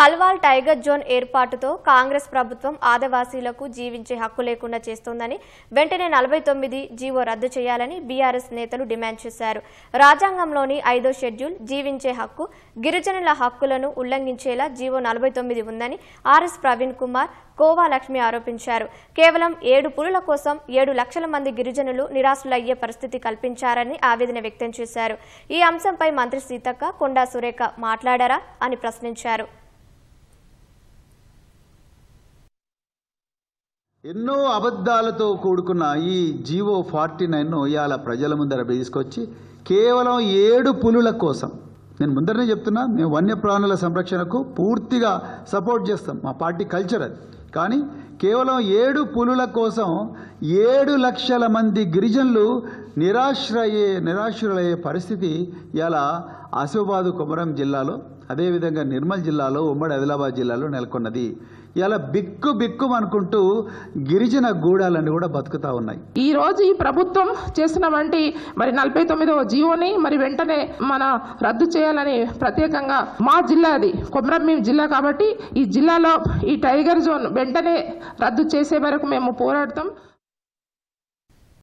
Kalwal tiger zone ఏర్పాటుతో కాంగ్రెస్ ప్రభుత్వం ఆదివాసీలకు జీవించే హక్కు లేకుండా చేస్తోందని వెంటనే నలభై తొమ్మిది జీవో రద్దు చేయాలని బీఆర్ఎస్ నేతలు డిమాండ్ చేశారు. రాజ్యాంగంలోని ఐదో షెడ్యూల్ జీవించే హక్కు గిరిజనుల హక్కులను ఉల్లంఘించేలా జీవో నలభై తొమ్మిది ఉందని ఆర్ఎస్ ప్రవీణ్ కుమార్ కోవా లక్ష్మి ఆరోపించారు. కేవలం ఏడు పులుల కోసం ఏడు లక్షల మంది గిరిజనులు నిరాశులయ్యే పరిస్థితి కల్పించారని ఆవేదన వ్యక్తం చేశారు. ఈ అంశంపై మంత్రి సీతక్క కొండా సురేఖ మాట్లాడారా అని ప్రశ్నించారు. ఎన్నో అబద్ధాలతో కూడుకున్న ఈ జీవో ఫార్టీ నైన్ను ఇవాళ ప్రజల ముందర తీసుకొచ్చి కేవలం ఏడు పులుల కోసం. నేను ముందరనే చెప్తున్నా మేము వన్యప్రాణుల సంరక్షణకు పూర్తిగా సపోర్ట్ చేస్తాం. మా పార్టీ కల్చర్ అది. కానీ కేవలం ఏడు పులుల కోసం ఏడు లక్షల మంది గిరిజనులు నిరాశ్రయే నిరాశ్రులయ్యే పరిస్థితి ఇలా ఆసిఫాబాదు కొమరం జిల్లాలో అదేవిధంగా నిర్మల్ జిల్లాలో ఉమ్మడి ఆదిలాబాద్ జిల్లాలో నెలకొన్నది. ఇలా బిక్కు బిక్కు అనుకుంటూ గిరిజన గూడాలన్నీ కూడా బతుకుతా ఉన్నాయి. ఈ రోజు ఈ ప్రభుత్వం చేసిన వంటి మరి నలభై తొమ్మిదవ జీవోని మరి వెంటనే మన రద్దు చేయాలని ప్రత్యేకంగా మా జిల్లా అది కొమరంభీం జిల్లా కాబట్టి ఈ జిల్లాలో ఈ టైగర్ జోన్ వెంటనే రద్దు చేసే వరకు మేము పోరాడతాం.